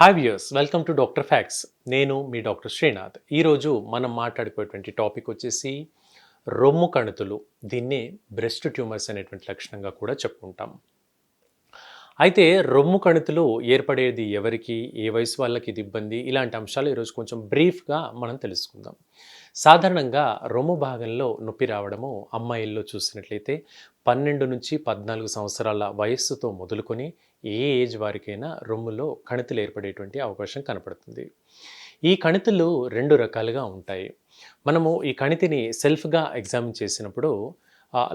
Hi viewers welcome to doctor facts నేను మీ doctor Srinath ఈరోజు మనం మాట్లాడుకునేటువంటి టాపిక్ వచ్చేసి రొమ్ము కణుతులు దీన్ని బ్రెస్ట్ ట్యూమర్స్ అనేటువంటి లక్షణంగా కూడా చెప్పుకుంటాం. అయితే రొమ్ము కణుతులు ఏర్పడేది ఎవరికి ఏ వయసు వాళ్ళకి ఇది ఇబ్బంది ఇలాంటి అంశాలు ఈరోజు కొంచెం బ్రీఫ్గా మనం తెలుసుకుందాం. సాధారణంగా రొమ్ము భాగంలో నొప్పి రావడము అమ్మాయిల్లో చూసినట్లయితే పన్నెండు నుంచి పద్నాలుగు సంవత్సరాల వయస్సుతో మొదలుకొని ఏ ఏజ్ వారికైనా రొమ్ములో కణితులు ఏర్పడేటువంటి అవకాశం కనపడుతుంది. ఈ కణితులు రెండు రకాలుగా ఉంటాయి. మనము ఈ కణితిని సెల్ఫ్గా ఎగ్జామిన్ చేసినప్పుడు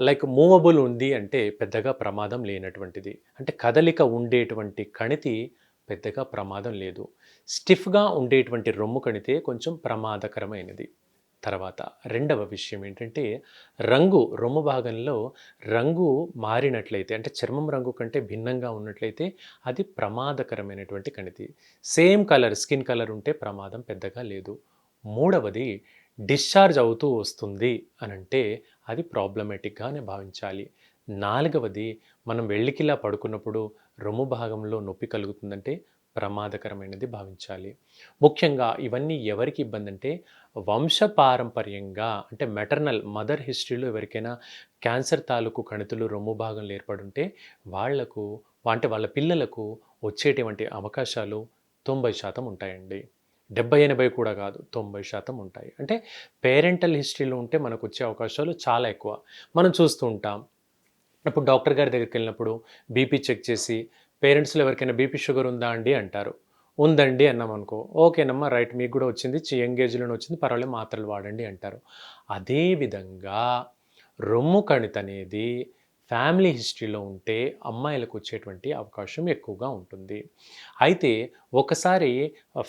లైక్ మూవబుల్ ఉంది అంటే పెద్దగా ప్రమాదం లేనటువంటిది. అంటే కదలిక ఉండేటువంటి కణితి పెద్దగా ప్రమాదం లేదు. స్టిఫ్గా ఉండేటువంటి రొమ్ము కణితే కొంచెం ప్రమాదకరమైనది. తర్వాత రెండవ విషయం ఏంటంటే రంగు రొమ్ము భాగంలో రంగు మారినట్లయితే అంటే చర్మం రంగు కంటే భిన్నంగా ఉన్నట్లయితే అది ప్రమాదకరమైనటువంటి కణితి. సేమ్ కలర్ స్కిన్ కలర్ ఉంటే ప్రమాదం పెద్దగా లేదు. మూడవది డిశ్చార్జ్ అవుతూ వస్తుంది అని అంటే అది ప్రాబ్లమేటిక్గానే భావించాలి. నాలుగవది మనం వెళ్ళికిలా పడుకున్నప్పుడు రొమ్ము భాగంలో నొప్పి కలుగుతుందంటే ప్రమాదకరమైనది భావించాలి. ముఖ్యంగా ఇవన్నీ ఎవరికి ఇబ్బంది అంటే వంశపారంపర్యంగా అంటే మెటర్నల్ మదర్ హిస్టరీలో ఎవరికైనా క్యాన్సర్ తాలూకు కణితులు రొమ్ము భాగంలో ఏర్పడుంటే వాళ్ళకు అంటే వాళ్ళ పిల్లలకు వచ్చేటువంటి అవకాశాలు తొంభై శాతం ఉంటాయండి. డెబ్బై ఎనభై కూడా కాదు తొంభై శాతం ఉంటాయి. అంటే పేరెంటల్ హిస్టరీలో ఉంటే మనకు వచ్చే అవకాశాలు చాలా ఎక్కువ. మనం చూస్తూ ఉంటాం. ఇప్పుడు డాక్టర్ గారి దగ్గరికి వెళ్ళినప్పుడు బీపీ చెక్ చేసి పేరెంట్స్లో ఎవరికైనా బీపీ షుగర్ ఉందా అండి అంటారు. ఉందండి అన్నాం అనుకో ఓకేనమ్మా రైట్ మీకు కూడా వచ్చింది యంగ్ వచ్చింది పర్వాలేదు మాత్రలు వాడండి అంటారు. అదేవిధంగా రొమ్ము కణిత అనేది ఫ్యామిలీ హిస్టరీలో ఉంటే అమ్మాయిలకు వచ్చేటువంటి అవకాశం ఎక్కువగా ఉంటుంది. అయితే ఒకసారి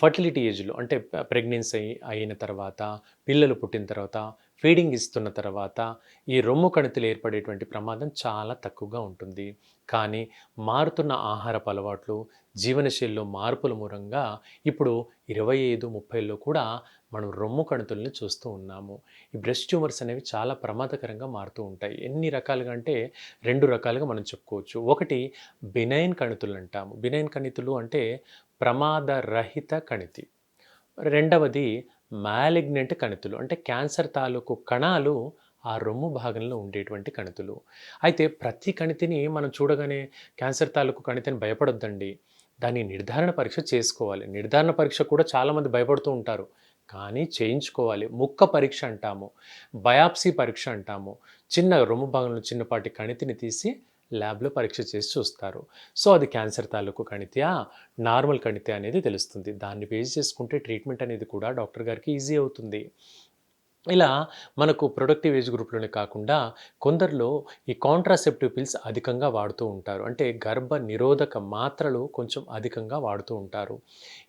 ఫర్టిలిటీ ఏజ్లో అంటే ప్రెగ్నెన్సీ అయిన తర్వాత పిల్లలు పుట్టిన తర్వాత ఫీడింగ్ ఇస్తున్న తర్వాత ఈ రొమ్ము కణితులు ఏర్పడేటువంటి ప్రమాదం చాలా తక్కువగా ఉంటుంది. కానీ మారుతున్న ఆహారపు అలవాట్లు జీవనశైలిలో మార్పుల మూలంగా ఇప్పుడు ఇరవై ఐదు ముప్పైలో కూడా మనం రొమ్ము కణుతుల్ని చూస్తూ ఉన్నాము. ఈ బ్రెస్ట్ ట్యూమర్స్ అనేవి చాలా ప్రమాదకరంగా మారుతూ ఉంటాయి. ఎన్ని రకాలుగా అంటే రెండు రకాలుగా మనం చెప్పుకోవచ్చు. ఒకటి బినైన్ కణితులు అంటాము. బినైన్ కణితులు అంటే ప్రమాదరహిత కణితి. రెండవది మ్యాలిగ్నెంట్ కణితులు అంటే క్యాన్సర్ తాలూకు కణాలు ఆ రొమ్ము భాగంలో ఉండేటువంటి కణితులు. అయితే ప్రతి కణితిని మనం చూడగానే క్యాన్సర్ తాలూకు కణితిని భయపడొద్దండి. దాన్ని నిర్ధారణ పరీక్ష చేసుకోవాలి. నిర్ధారణ పరీక్ష కూడా చాలామంది భయపడుతూ ఉంటారు. కానీ చేయించుకోవాలి. ముక్క పరీక్ష అంటాము బయాప్సీ పరీక్ష అంటాము. చిన్న రొమ్ము భాగంలో చిన్నపాటి కణితిని తీసి ల్యాబ్లో పరీక్ష చేసి చూస్తారు. సో అది క్యాన్సర్ తాలూకు కణిత్యా నార్మల్ కణిత్య అనేది తెలుస్తుంది. దాన్ని బేస్ చేసుకుంటే ట్రీట్మెంట్ అనేది కూడా డాక్టర్ గారికి ఈజీ అవుతుంది. ఇలా మనకు ప్రొడక్టివ్ ఏజ్ గ్రూప్లోనే కాకుండా కొందరిలో ఈ కాంట్రాసెప్టివ్ పిల్స్ అధికంగా వాడుతూ ఉంటారు. అంటే గర్భ నిరోధక మాత్రలు కొంచెం అధికంగా వాడుతూ ఉంటారు.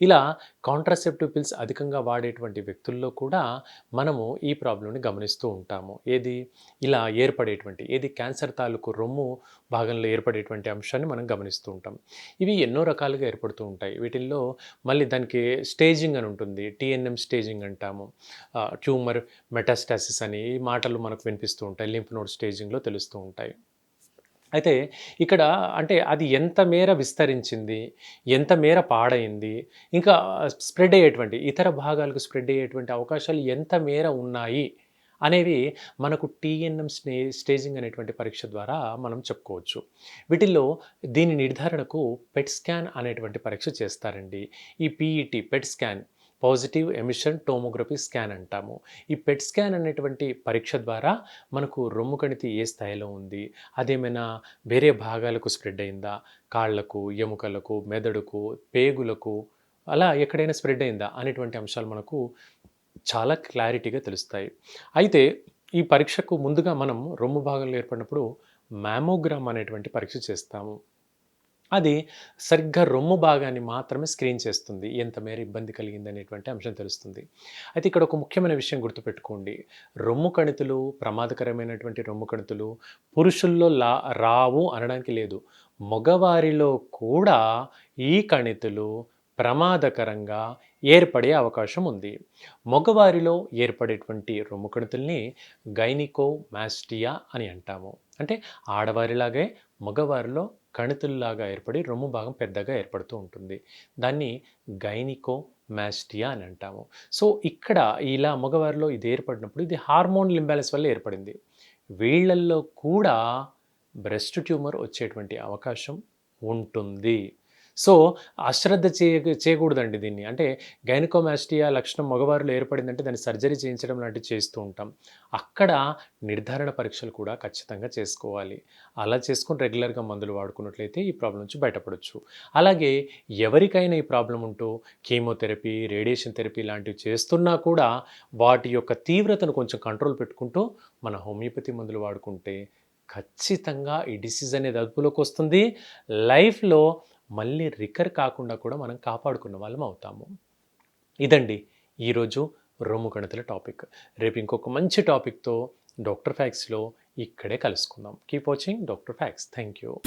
ఇలా కాంట్రాసెప్టివ్ పిల్స్ అధికంగా వాడేటువంటి వ్యక్తుల్లో కూడా మనము ఈ ప్రాబ్లంని గమనిస్తూ ఉంటాము. ఏది? ఇలా ఏర్పడేటువంటి ఏది? క్యాన్సర్ తాలూకు రొమ్ము భాగంలో ఏర్పడేటువంటి అంశాన్ని మనం గమనిస్తూ ఉంటాం. ఇవి ఎన్నో రకాలుగా ఏర్పడుతూ ఉంటాయి. వీటిల్లో మళ్ళీ దానికి స్టేజింగ్ అని ఉంటుంది. టీఎన్ఎం స్టేజింగ్ అంటాము. ట్యూమర్ మెటాస్టాసిస్ అని ఈ మాటలు మనకు వినిపిస్తూ ఉంటాయి లింఫ్ నోడ్ స్టేజింగ్లో తెలుస్తూ ఉంటాయి. అయితే ఇక్కడ అంటే అది ఎంత మేర విస్తరించింది ఎంత మేర పాడైంది ఇంకా స్ప్రెడ్ అయ్యేటువంటి ఇతర భాగాలకు స్ప్రెడ్ అయ్యేటువంటి అవకాశాలు ఎంత మేర ఉన్నాయి అనేవి మనకు టీఎన్ఎం స్నే స్టేజింగ్ అనేటువంటి పరీక్ష ద్వారా మనం చెప్పుకోవచ్చు. వీటిల్లో దీని నిర్ధారణకు పెట్ స్కాన్ అనేటువంటి పరీక్ష చేస్తారండి. ఈ PET PET scan positive emission tomography scan అంటాము. ఈ పెట్ స్కాన్ అనేటువంటి పరీక్ష ద్వారా మనకు రొమ్ము కణితి ఏ స్థాయిలో ఉంది? అదేమైనా వేరే భాగాలకు స్ప్రెడ్ అయిందా? కాళ్ళకు ఎముకలకు మెదడుకు పేగులకు అలా ఎక్కడైనా స్ప్రెడ్ అయిందా? అనేటువంటి అంశాలు మనకు చాలా క్లారిటీగా తెలుస్తాయి. అయితే ఈ పరీక్షకు ముందుగా మనం రొమ్ము భాగంలో ఏర్పడినప్పుడు మ్యామోగ్రామ్ అనేటువంటి పరీక్ష చేస్తాము. అది సరిగ్గా రొమ్ము భాగాన్ని మాత్రమే స్క్రీన్ చేస్తుంది. ఎంత మేర ఇబ్బంది కలిగింది అనేటువంటి అంశం తెలుస్తుంది. అయితే ఇక్కడ ఒక ముఖ్యమైన విషయం గుర్తుపెట్టుకోండి. రొమ్ము కణితులు ప్రమాదకరమైనటువంటి రొమ్ము కణితులు పురుషుల్లో లా రావు అనడానికి లేదు. మగవారిలో కూడా ఈ కణితులు ప్రమాదకరంగా ఏర్పడే అవకాశం ఉంది. మగవారిలో ఏర్పడేటువంటి రొమ్ము కణితుల్ని గైనికో మాస్టియా అని అంటాము. అంటే ఆడవారిలాగే మగవారిలో కణితుల్లాగా ఏర్పడి రొమ్ము భాగం పెద్దగా ఏర్పడుతూ ఉంటుంది. దాన్ని గైనికో మ్యాస్టియా అని అంటాము. సో ఇక్కడ ఇలా మగవారిలో ఇది ఏర్పడినప్పుడు ఇది హార్మోన్ ఇంబ్యాలెన్స్ వల్ల ఏర్పడింది. వీళ్ళల్లో కూడా బ్రెస్ట్ ట్యూమర్ వచ్చేటువంటి అవకాశం ఉంటుంది. సో అశ్రద్ధ చేయ చేయకూడదండి దీన్ని. అంటే గైనకోమాస్టియా లక్షణం మగవారిలో ఏర్పడిందంటే దాన్ని సర్జరీ చేయించడం లాంటివి చేస్తూ ఉంటాం. అక్కడ నిర్ధారణ పరీక్షలు కూడా ఖచ్చితంగా చేసుకోవాలి. అలా చేసుకుని రెగ్యులర్గా మందులు వాడుకున్నట్లయితే ఈ ప్రాబ్లం నుంచి బయటపడవచ్చు అలాగే ఎవరికైనా ఈ ప్రాబ్లం ఉంటూ కీమోథెరపీ రేడియేషన్ థెరపీ లాంటివి చేస్తున్నా కూడా వాటి యొక్క తీవ్రతను కొంచెం కంట్రోల్ పెట్టుకుంటూ మన హోమియోపతి మందులు వాడుకుంటే ఖచ్చితంగా ఈ డిసీజ్ అనేది అదుపులోకి వస్తుంది. లైఫ్లో మళ్ళీ రికర్ కాకుండా కూడా మనం కాపాడుకున్న వాళ్ళం అవుతాము. ఇదండి ఈరోజు రొమ్ము గణితుల టాపిక్. రేపు ఇంకొక మంచి టాపిక్తో డాక్టర్ ఫ్యాక్స్లో ఇక్కడే కలుసుకుందాం. Keep watching doctor facts. Thank you